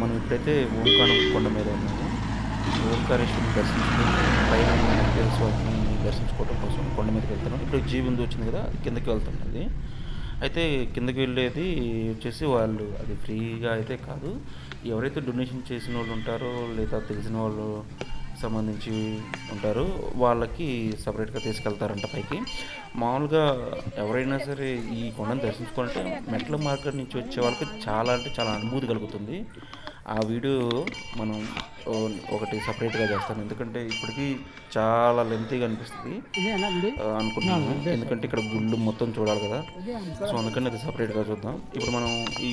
మనం ఇప్పుడైతే ఓంకారం కొండ మీద ఉన్నాము. ఓంకారేశ్వరిని దర్శించుకుని పైన స్వామిని దర్శించుకోవడం కోసం కొండ మీదకి వెళ్తున్నాం. ఇప్పుడు జీ వచ్చింది కదా కిందకి వెళ్తున్నది. అయితే కిందకి వెళ్ళేది వచ్చేసి వాళ్ళు అది ఫ్రీగా అయితే కాదు. ఎవరైతే డొనేషన్ చేసిన వాళ్ళు ఉంటారో లేదా తెలిసిన వాళ్ళు సంబంధించి ఉంటారు వాళ్ళకి సపరేట్గా తీసుకెళ్తారంట పైకి. మామూలుగా ఎవరైనా సరే ఈ కొండను దర్శించుకుంటే మెట్ల మార్కెట్ నుంచి వచ్చే వాళ్ళకి చాలా అంటే చాలా అనుభూతి కలుగుతుంది. ఆ వీడియో మనం ఒకటి సపరేట్గా చేస్తాను. ఎందుకంటే ఇప్పటికీ చాలా లెంతీగా అనిపిస్తుంది. అనుకుంటున్నాను. ఎందుకంటే ఇక్కడ గుళ్ళు మొత్తం చూడాలి కదా. సో అందుకని అది సపరేట్గా చూద్దాం. ఇప్పుడు మనం ఈ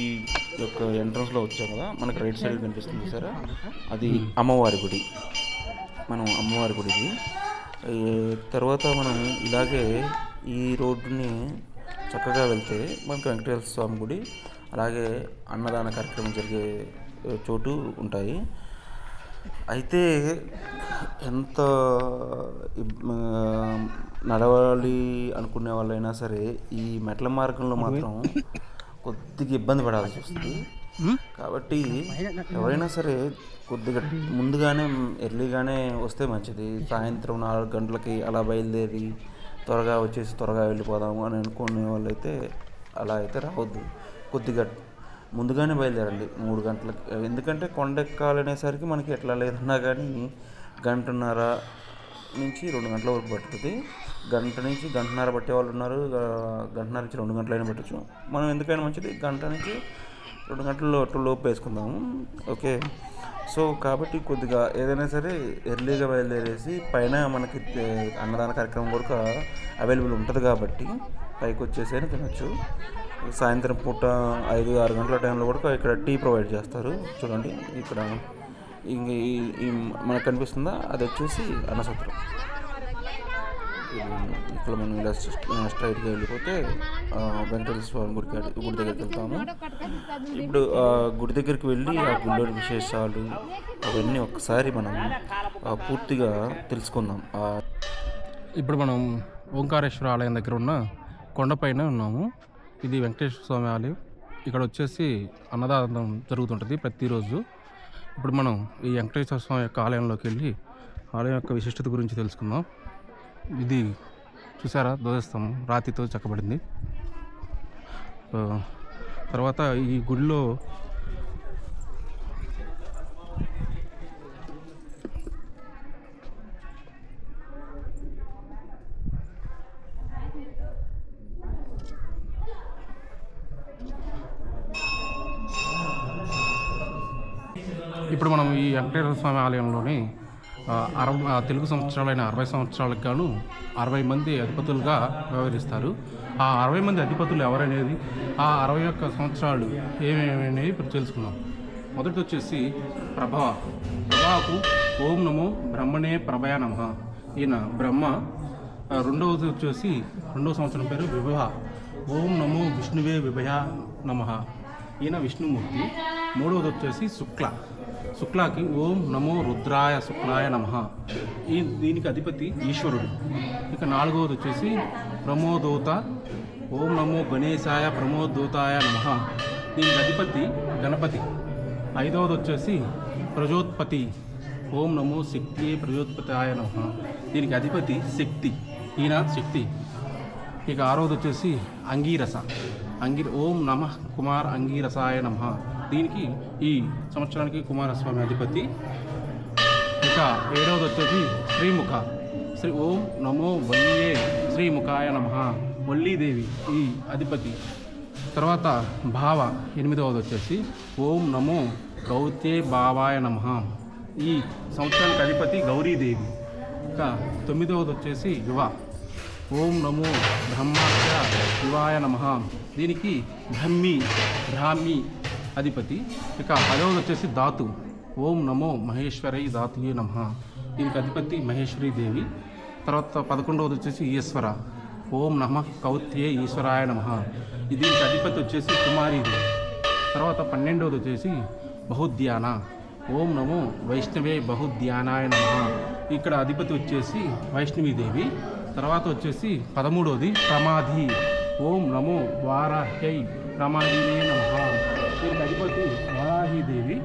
యొక్క ఎంట్రన్స్లో వచ్చాం కదా. మనకి రైట్ సైడ్ కనిపిస్తుంది సరే. అది అమ్మవారి గుడి. మనం అమ్మవారి గుడికి తర్వాత మనం ఇలాగే ఈ రోడ్డుని చక్కగా వెళ్తే మనకు వెంకటేశ్వర స్వామి గుడి అలాగే అన్నదాన కార్యక్రమం జరిగే చోటు ఉంటాయి. అయితే ఎంత నడవాలి అనుకునే వాళ్ళైనా సరే ఈ మెట్ల మార్గంలో మాత్రం కొద్దిగా ఇబ్బంది పడాల్సి వస్తుంది. కాబట్టి ఎవరైనా సరే కొద్దిగా ముందుగానే ఎర్లీగానే వస్తే మంచిది. సాయంత్రం నాలుగు గంటలకి అలా బయలుదేరి త్వరగా వచ్చేసి త్వరగా వెళ్ళిపోదాము అని అనుకునే వాళ్ళైతే అలా అయితే రావద్దు. కొద్దిగా ముందుగానే బయలుదేరండి. మూడు గంటలకి. ఎందుకంటే కొండ ఎక్కాలనేసరికి మనకి ఎట్లా లేదన్నా కానీ గంటన్నర నుంచి రెండు గంటల వరకు పట్టుతుంది గంట నుంచి గంటన్నర పట్టే వాళ్ళు ఉన్నారు. గంటన్నర నుంచి రెండు గంటలైనా పెట్టచ్చు. మనం ఎందుకైనా మంచిది గంట నుంచి రెండు గంటల్లో అటు లోపు వేసుకుందాము. ఓకే. సో కాబట్టి కొద్దిగా ఏదైనా సరే ఎర్లీగా బయలుదేరేసి పైన మనకి అన్నదాన కార్యక్రమం వరకు అవైలబుల్ ఉంటుంది కాబట్టి పైకి వచ్చేసి తినచ్చు. సాయంత్రం పూట ఐదు ఆరు గంటల టైంలో కూడా ఇక్కడ టీ ప్రొవైడ్ చేస్తారు. చూడండి ఇక్కడ ఇంక మనకు కనిపిస్తుందా? అది వచ్చేసి అన్నసత్రం ఇక్కడ మనం ఇలా స్ట్రైట్గా వెళ్ళిపోతే వెంకటేశ్వర స్వామి గుడికి గుడి దగ్గరికి వెళ్తాము. ఇప్పుడు ఆ గుడి దగ్గరికి వెళ్ళి ఆ గుడిలోని విశేషాలు అవన్నీ ఒకసారి మనం పూర్తిగా తెలుసుకుందాం. ఇప్పుడు మనం ఓంకారేశ్వర ఆలయం దగ్గర ఉన్న కొండపైన ఉన్నాము. ఇది వెంకటేశ్వర స్వామి ఆలయం. ఇక్కడ వచ్చేసి అన్నదానం జరుగుతుంటుంది ప్రతిరోజు. ఇప్పుడు మనం ఈ వెంకటేశ్వర స్వామి యొక్క ఆలయంలోకి వెళ్ళి ఆలయం యొక్క విశిష్టత గురించి తెలుసుకుందాం. ఇది చూసారా? ధ్వజస్తంభం. రాతితో చెక్కబడింది. తర్వాత ఈ గుడిలో ఇప్పుడు మనం ఈ వెంకటేశ్వర స్వామి ఆలయంలోని అరవై తెలుగు సంవత్సరాలైన అరవై సంవత్సరాలకు గాను అరవై మంది అధిపతులుగా వ్యవహరిస్తారు. ఆ అరవై మంది అధిపతులు ఎవరనేది ఆ అరవై ఒక్క సంవత్సరాలు ఏమేమి అనేది ఇప్పుడు తెలుసుకుందాం. మొదటి వచ్చేసి ప్రభ. ప్రభాకు ఓం నమో బ్రహ్మణే ప్రభయ నమ. ఈయన బ్రహ్మ. రెండవది వచ్చేసి రెండవ సంవత్సరం పేరు విభవ ఓం నమో విష్ణువే విభయ నమ. ఈయన విష్ణుమూర్తి. మూడవది వచ్చేసి శుక్ల. శుక్లాకి ఓం నమో రుద్రాయ శుక్లాయ నమ. ఈ దీనికి అధిపతి ఈశ్వరుడు. ఇక నాలుగవది వచ్చేసి ప్రమోదూత. ఓం నమో గణేశాయ ప్రమోదూతాయ నమ. దీనికి అధిపతి గణపతి. ఐదవది వచ్చేసి ప్రజోత్పతి. ఓం నమో శక్తి ప్రజోత్పతాయ నమ. దీనికి అధిపతి శక్తి. ఈయన శక్తి. ఇక ఆరోది వచ్చేసి అంగీరస. అంగీ ఓం నమ కుమార్ అంగీరసాయ నమ. దీనికి ఈ సంవత్సరానికి కుమారస్వామి అధిపతి. ఇక ఏడవది వచ్చేసి శ్రీముఖ. శ్రీ ఓం నమో వల్యే శ్రీముఖాయ నమ. వల్లీదేవి ఈ అధిపతి. తర్వాత భావ ఎనిమిదవది వచ్చేసి ఓం నమో గౌతే భావాయ నమ. ఈ సంవత్సరానికి అధిపతి గౌరీదేవి. ఇక తొమ్మిదవది వచ్చేసి యువ. ఓం నమో బ్రహ్మాయ శివాయ నమ. దీనికి బ్రహ్మి బ్రాహ్మి అధిపతి. ఇక పదవులు వచ్చేసి ధాతు. ఓం నమో మహేశ్వరై ధాతుయే నమ. దీనికి అధిపతి మహేశ్వరీ దేవి. తర్వాత పదకొండవది వచ్చేసి ఈశ్వర. ఓం నమ కౌత్యే ఈశ్వరాయ నమ. దీనికి అధిపతి వచ్చేసి కుమారీదేవి తర్వాత పన్నెండవది వచ్చేసి బహుధ్యాన ఓం నమో వైష్ణవే బహుధ్యానాయ నమ. ఇక్కడ అధిపతి వచ్చేసి వైష్ణవీదేవి తర్వాత వచ్చేసి పదమూడవది ప్రమాధి. ఓం నమో వారాహ్యై ప్రమాదినే నమ. దీనికి అధిపతి వరాహీదేవి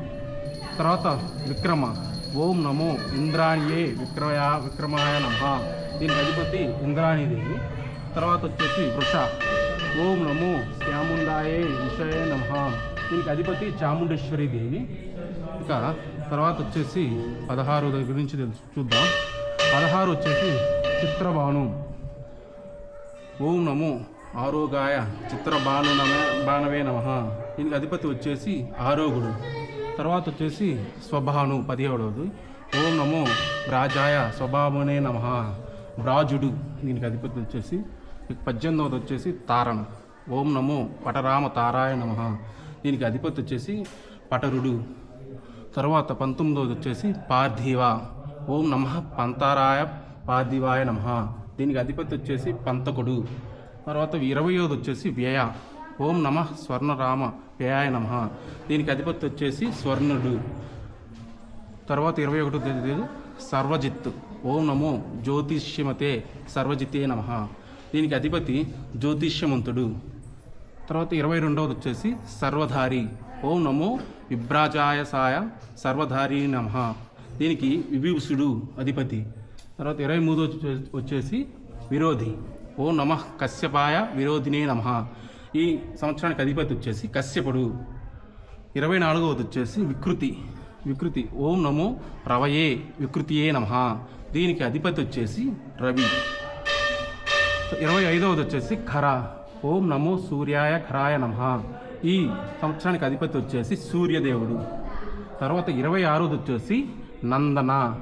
తర్వాత విక్రమ. ఓం నమో ఇంద్రాణియే విక్రయ విక్రమాయ నమ. దీనికి అధిపతి ఇంద్రాణిదేవి. తర్వాత వచ్చేసి వృష. ఓం నమో శ్యాముండాయే విషయ నమ. దీనికి అధిపతి చాముండేశ్వరి దేవి. ఇక తర్వాత వచ్చేసి పదహారు దగ్గర నుంచి తెలుసు చూద్దాం. పదహారు వచ్చేసి చిత్రభాను. ఓం నమో ఆరోగాయ చిత్రబాను బాణవే నమ. దీనికి అధిపతి వచ్చేసి ఆరోగుడు. తర్వాత వచ్చేసి స్వభాను పదిహేడవది. ఓం నమో రాజాయ స్వభావనే నమ. బ్రాజుడు దీనికి అధిపతి వచ్చేసి పద్దెనిమిదవది వచ్చేసి తారణ. ఓం నమో పటరామ తారాయ నమ. దీనికి అధిపతి వచ్చేసి పటరుడు. తర్వాత పంతొమ్మిదవది వచ్చేసి పార్థివ. ఓం నమ పంతారాయ పార్థివాయ నమ. దీనికి అధిపతి వచ్చేసి పంతకుడు. తర్వాత ఇరవయోది వచ్చేసి వ్యయ. ఓం నమ స్వర్ణరామ వ్యయాయ నమ. దీనికి అధిపతి వచ్చేసి స్వర్ణుడు. తర్వాత ఇరవై ఒకటో తేదీ సర్వజిత్. ఓం నమో జ్యోతిష్యమతే సర్వజితే నమ. దీనికి అధిపతి జ్యోతిష్యమంతుడు. తర్వాత ఇరవై రెండవది వచ్చేసి సర్వధారి. ఓం నమో విభ్రాజాయ సాయ సర్వధారి నమ. దీనికి విభీషుడు అధిపతి. తర్వాత ఇరవై మూడో వచ్చేసి విరోధి. ఓం నమ కశ్యపాయ విరోధినే నమ. ఈ సంవత్సరానికి అధిపతి వచ్చేసి కశ్యపుడు. ఇరవై నాలుగవది వచ్చేసి వికృతి. వికృతి. ఓం నమో రవయే వికృతియే నమ. దీనికి అధిపతి వచ్చేసి రవి. ఇరవై ఐదవది వచ్చేసి ఖర. ఓం నమో సూర్యాయ ఖరాయ నమ. ఈ సంవత్సరానికి అధిపతి వచ్చేసి సూర్యదేవుడు. తర్వాత ఇరవై ఆరోది వచ్చేసి నందన.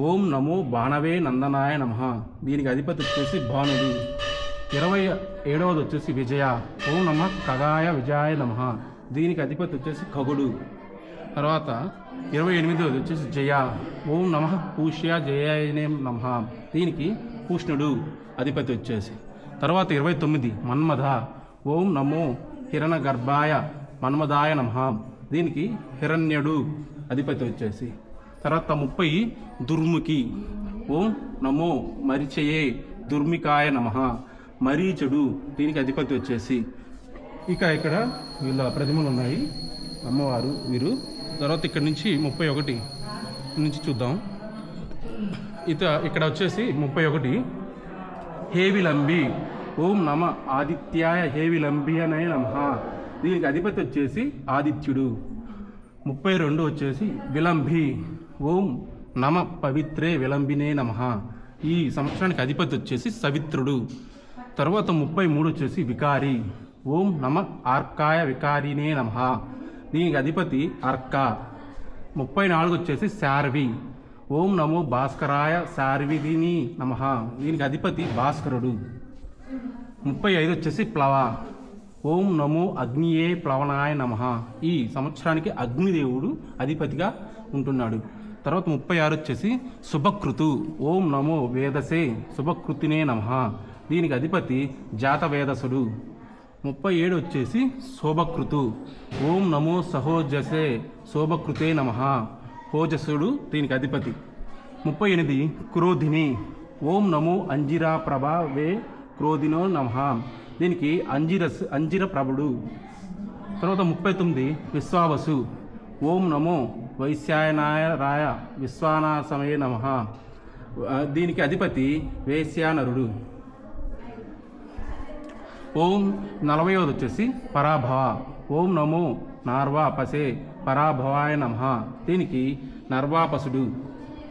ఓం నమో బాణవే నందనాయ నమ. దీనికి అధిపతి వచ్చేసి భానుడు. ఇరవై ఏడవది వచ్చేసి విజయ. ఓం నమ ఖగాయ విజయాయ నమ. దీనికి అధిపతి వచ్చేసి ఖగుడు. తర్వాత ఇరవై ఎనిమిదవది వచ్చేసి జయ. ఓం నమ పూష్య జయాయనే నమ. దీనికి పూష్ణుడు అధిపతి వచ్చేసి. తర్వాత ఇరవై తొమ్మిది మన్మథ ఓం నమో హిరణ గర్భాయ మన్మదాయ నమ. దీనికి హిరణ్యుడు అధిపతి వచ్చేసి. తర్వాత ముప్పై దుర్ముఖి. ఓం నమో మరిచయే దుర్మికాయ నమ. మరీచుడు దీనికి అధిపతి వచ్చేసి. ఇక ఇక్కడ వీళ్ళ ప్రతిమలు ఉన్నాయి. అమ్మవారు వీరు. తర్వాత ఇక్కడ నుంచి ముప్పై ఒకటి నుంచి చూద్దాం. ఇత ఇక్కడ వచ్చేసి ముప్పై ఒకటి. హేవిలంబి. ఓం నమ ఆదిత్యాయ హేవిలంబి అనే నమ. దీనికి అధిపతి వచ్చేసి ఆదిత్యుడు. ముప్పై రెండు వచ్చేసి విలంబి. ఓం నమ పవిత్రే విలంబినే నమ. ఈ సంవత్సరానికి అధిపతి వచ్చేసి సవిత్రుడు. తర్వాత ముప్పై మూడు వచ్చేసి వికారి. ఓం నమ ఆర్కాయ వికారినే నమ. దీనికి అధిపతి అర్క ముప్పై నాలుగు వచ్చేసి శార్వి. ఓం నమో భాస్కరాయ శార్విని నమ. దీనికి అధిపతి భాస్కరుడు. ముప్పై ఐదు వచ్చేసి ప్లవ. ఓం నమో అగ్నియే ప్లవనాయ నమ. ఈ సంవత్సరానికి అగ్నిదేవుడు అధిపతిగా ఉంటున్నాడు. తర్వాత ముప్పై ఆరు వచ్చేసి శుభకృతు. ఓం నమో వేదసే శుభకృతినే నమ. దీనికి అధిపతి జాతవేదసుడు. ముప్పై ఏడు వచ్చేసి శోభకృతు. ఓం నమో సహోజసే శోభకృతే నమ. హోజసుడు దీనికి అధిపతి. ముప్పై ఎనిమిది క్రోధిని. ఓం నమో అంజిరా ప్రభా వే క్రోధినో నమ. దీనికి అంజిరస్ అంజిర ప్రభుడు తర్వాత ముప్పై తొమ్మిది విశ్వావసు. ఓం నమో వైశ్యాయనాయ రాయ విశ్వానాసమయ నమ. దీనికి అధిపతి వేశ్యానరుడు. ఓం నలభైవది వచ్చేసి పరాభవ. ఓం నమో నార్వాపసే పరాభవాయ నమ. దీనికి నర్వాపసుడు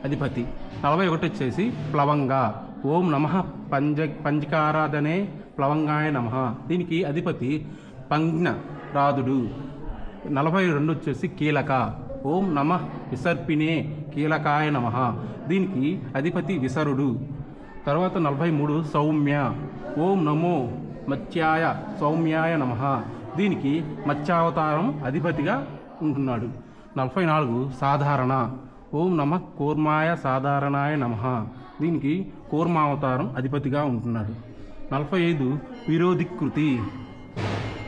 అధిపతి. నలభై ఒకటి వచ్చేసి ప్లవంగ. ఓం నమ పంజ పంజకారాధనే ప్లవంగాయ నమ. దీనికి అధిపతి పంజ్ఞ రాధుడు నలభై రెండు వచ్చేసి కీలక. ఓం నమ విసర్పినే కీలకాయ నమ. దీనికి అధిపతి విసరుడు. తర్వాత నలభై మూడు సౌమ్య. ఓం నమో మత్స్యాయ సౌమ్యాయ నమ. దీనికి మత్స్యావతారం అధిపతిగా ఉంటున్నాడు. నలభై నాలుగు సాధారణ. ఓం నమ కూర్మాయ సాధారణాయ నమ. దీనికి కూర్మావతారం అధిపతిగా ఉంటున్నాడు. నలభై ఐదు విరోధికృతి.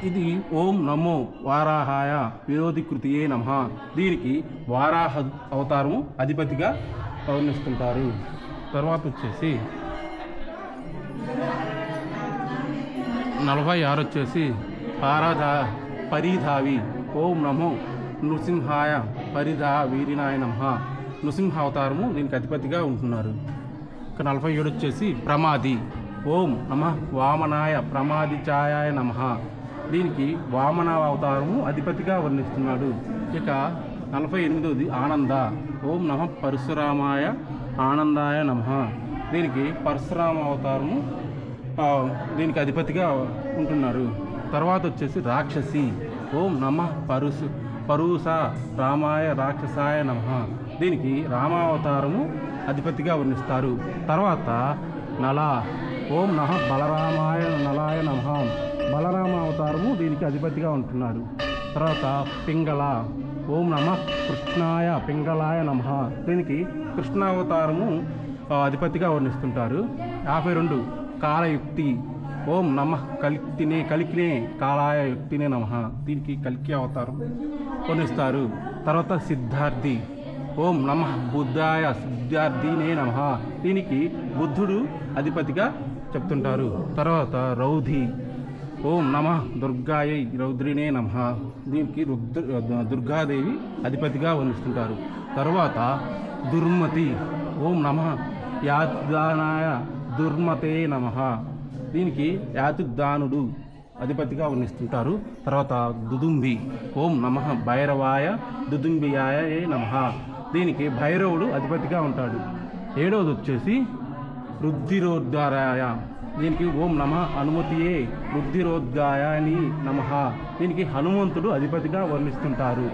ఇది ఓం నమో వారాహాయ విరోధికృతియే నమ. దీనికి వారాహ అవతారము అధిపతిగా పౌర్ణిస్తుంటారు తర్వాత వచ్చేసి నలభై ఆరు వచ్చేసి పారాధా పరిధావి. ఓం నమో నృసింహాయ పరిధ వీరినాయ నమ. నృసింహ అవతారము దీనికి అధిపతిగా ఉంటున్నారు. ఇక నలభై ఏడు వచ్చేసి ప్రమాది. ఓం నమ వామనాయ ప్రమాది ఛాయాయ నమ. దీనికి వామన అవతారము అధిపతిగా వర్ణిస్తున్నాడు. ఇక నలభై ఎనిమిదవది ఆనంద. ఓం నమ పరశురామాయ ఆనందాయ నమ. దీనికి పరశురామ అవతారము దీనికి అధిపతిగా ఉంటున్నారు. తర్వాత వచ్చేసి రాక్షసి. ఓం నమ పరుసు పరుస రామాయ రాక్షసాయ నమ. దీనికి రామావతారము అధిపతిగా వర్ణిస్తారు. తర్వాత నల. ఓం నమ బలరామాయ నలాయ నమ. బలరామ అవతారము దీనికి అధిపతిగా ఉంటున్నారు. తర్వాత పింగళ ఓం నమ కృష్ణాయ పింగళాయ నమ. దీనికి కృష్ణావతారము అధిపతిగా వర్ణిస్తుంటారు. యాభై రెండు కాలయుక్తి. ఓం నమ కలిక్తినే కలికినే కాలాయ యుక్తినే నమ. దీనికి కలికి అవతారం వర్ణిస్తారు. తర్వాత సిద్ధార్థి. ఓం నమ బుద్ధాయ సిద్ధార్థినే నమ. దీనికి బుద్ధుడు అధిపతిగా చెప్తుంటారు. తర్వాత రౌధి. ఓం నమ దుర్గాయై రౌద్రినే నమ. దీనికి రుద్ర దుర్గాదేవి అధిపతిగా వర్ణిస్తుంటారు. తర్వాత దుర్మతి ఓం నమ యాదానాయ దుర్మతే నమ. దీనికి యాతుద్దానుడు అధిపతిగా వర్ణిస్తుంటారు. తర్వాత దుదుంబి ఓం నమ భైరవాయ దుదుంబియాయ నమ. దీనికి భైరవుడు అధిపతిగా ఉంటాడు. ఏడవది వచ్చేసి రుద్ధిరోద్గారాయ దీనికి ఓం నమ అనుమతియే రుద్ధిరోద్గాయని నమ. దీనికి హనుమంతుడు అధిపతిగా వర్ణిస్తుంటారు.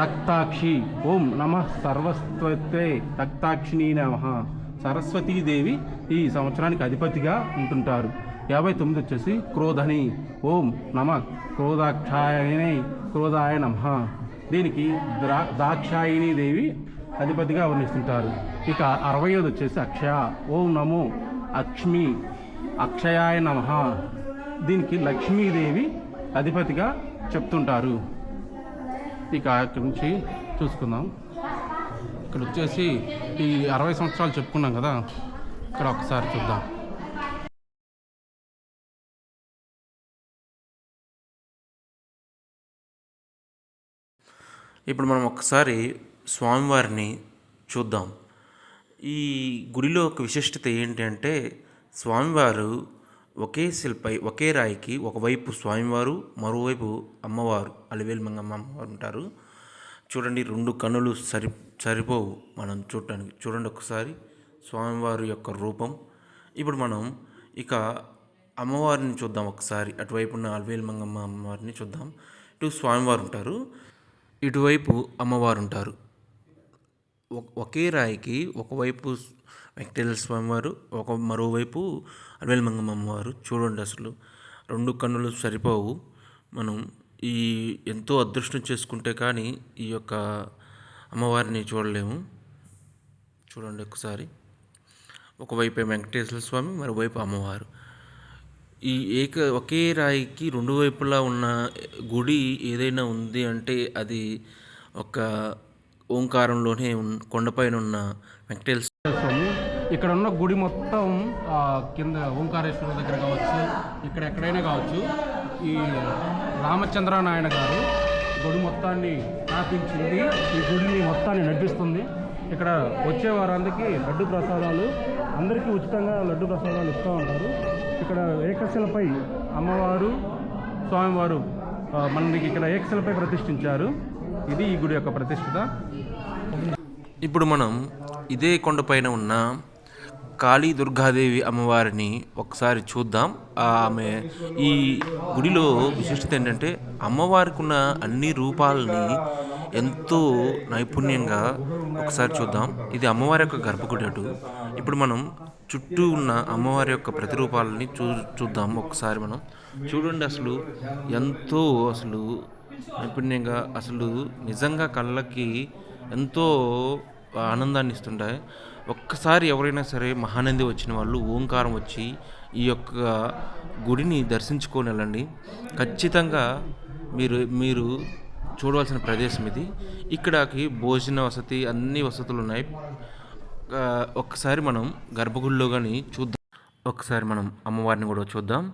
రక్తాక్షి ఓం నమ సర్వస్వత్వే రక్తాక్షిణీ నమ. సరస్వతీదేవి ఈ సంవత్సరానికి అధిపతిగా ఉంటుంటారు. యాభై తొమ్మిది వచ్చేసి క్రోధని. ఓం నమ క్రోధాక్షాయనే క్రోధాయ నమ. దీనికి ద్రా దాక్షాయిని దేవి అధిపతిగా వర్ణిస్తుంటారు. ఇక అరవై ఐదు వచ్చేసి అక్షయ. ఓం నమో అక్ష్మి. అక్షయాయ నమ. దీనికి లక్ష్మీదేవి అధిపతిగా చెప్తుంటారు. ఇక ఇక్కడ నుంచి చూసుకుందాం. ఇక్కడ వచ్చేసి ఈ అరవై సంవత్సరాలు చెప్పుకున్నాం కదా ఇక్కడ ఒకసారి చూద్దాం. ఇప్పుడు మనం ఒకసారి స్వామివారిని చూద్దాం. ఈ గుడిలో ఒక విశిష్టత ఏంటి అంటే స్వామివారు ఒకే శిల్పై ఒకే రాయికి ఒకవైపు స్వామివారు మరోవైపు అమ్మవారు అలివేలు మంగమ్మ అమ్మవారు ఉంటారు. చూడండి రెండు కన్నులు సరి సరిపోవు మనం చూడటానికి. చూడండి ఒకసారి స్వామివారి యొక్క రూపం. ఇప్పుడు మనం ఇక అమ్మవారిని చూద్దాం ఒకసారి. అటువైపు ఉన్న అలివేలు మంగమ్మ అమ్మవారిని చూద్దాం. ఇటు స్వామివారు ఉంటారు ఇటువైపు అమ్మవారు ఉంటారు. ఒకే రాయికి ఒకవైపు వెంకటేశ్వర స్వామివారు ఒక మరోవైపు అడవేల మంగమ్మ అమ్మవారు చూడండి అసలు రెండు కన్నులు సరిపోవు. మనం ఈ ఎంతో అదృష్టం చేసుకుంటే కానీ ఈ యొక్క అమ్మవారిని చూడలేము. చూడండి ఒకసారి. ఒకవైపు వెంకటేశ్వర స్వామి మరోవైపు అమ్మవారు. ఈ ఏక ఒకే రాయికి రెండు వైపులా ఉన్న గుడి ఏదైనా ఉంది అంటే అది ఒక ఓంకారంలోనే కొండపైన ఉన్న వెంకటేశ్వర స్వామి. ఇక్కడ ఉన్న గుడి మొత్తం కింద ఓంకారేశ్వర దగ్గర కావచ్చు ఇక్కడ ఎక్కడైనా కావచ్చు ఈ రామచంద్ర నాయన గారు గుడి మొత్తాన్ని స్థాపించింది ఈ గుడిని మొత్తాన్ని నడిపిస్తుంది. ఇక్కడ వచ్చే వారందరికీ లడ్డు ప్రసాదాలు అందరికీ ఉచితంగా లడ్డు ప్రసాదాలు ఇస్తూ ఉంటారు. ఇక్కడ ఏకశిలపై అమ్మవారు స్వామివారు మనకి ఇక్కడ ఏకశిలపై ప్రతిష్ఠించారు. ఇది ఈ గుడి యొక్క ప్రతిష్ఠిత. ఇప్పుడు మనం ఇదే కొండపైన ఉన్న కాళీ దుర్గాదేవి అమ్మవారిని ఒకసారి చూద్దాం. ఆమె ఈ గుడిలో విశిష్టత ఏంటంటే అమ్మవారికి ఉన్న అన్ని రూపాలని ఎంతో నైపుణ్యంగా ఒకసారి చూద్దాం. ఇది అమ్మవారి యొక్క గర్భగుడి అటు. ఇప్పుడు మనం చుట్టూ ఉన్న అమ్మవారి యొక్క ప్రతిరూపాలని చూ చూద్దాం ఒకసారి మనం. చూడండి అసలు ఎంతో అసలు నైపుణ్యంగా అసలు నిజంగా కళ్ళకి ఎంతో ఆనందాన్ని ఇస్తుంటాయి. ఒక్కసారి ఎవరైనా సరే మహానంది వచ్చిన వాళ్ళు ఓంకారం వచ్చి ఈ యొక్క గుడిని దర్శించుకొని వెళ్ళండి. ఖచ్చితంగా మీరు మీరు చూడవలసిన ప్రదేశం ఇది. ఇక్కడకి భోజన వసతి అన్ని వసతులు ఉన్నాయి. ఒక్కసారి మనం గర్భగుడిలో కానీ చూద్దాం. ఒకసారి మనం అమ్మవారిని కూడా చూద్దాం.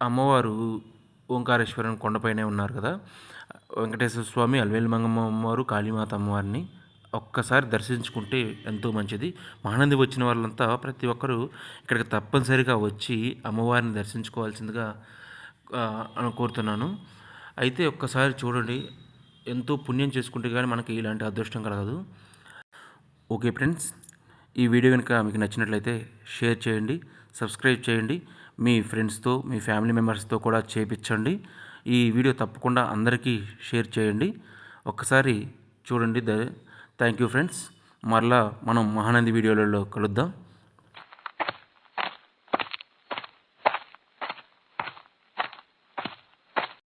అమ్మవారు ఓంకారేశ్వరం కొండపైనే ఉన్నారు కదా. వెంకటేశ్వర స్వామి అలవేలు మంగమ్మ అమ్మవారు కాళీమాత అమ్మవారిని ఒక్కసారి దర్శించుకుంటే ఎంతో మంచిది. మహానంది వచ్చిన వాళ్ళంతా ప్రతి ఒక్కరూ ఇక్కడికి తప్పనిసరిగా వచ్చి అమ్మవారిని దర్శించుకోవాల్సిందిగా కోరుతున్నాను. అయితే ఒక్కసారి చూడండి ఎంతో పుణ్యం చేసుకుంటే కానీ మనకి ఇలాంటి అదృష్టం కలగదు. ఓకే ఫ్రెండ్స్ ఈ వీడియో కనుక మీకు నచ్చినట్లయితే షేర్ చేయండి సబ్స్క్రైబ్ చేయండి మీ ఫ్రెండ్స్తో మీ ఫ్యామిలీ మెంబర్స్తో కూడా చేపించండి. ఈ వీడియో తప్పకుండా అందరికీ షేర్ చేయండి. ఒక్కసారి చూడండి ద థ్యాంక్ యూ ఫ్రెండ్స్ మరలా మనం మహానంది వీడియోలలో కలుద్దాం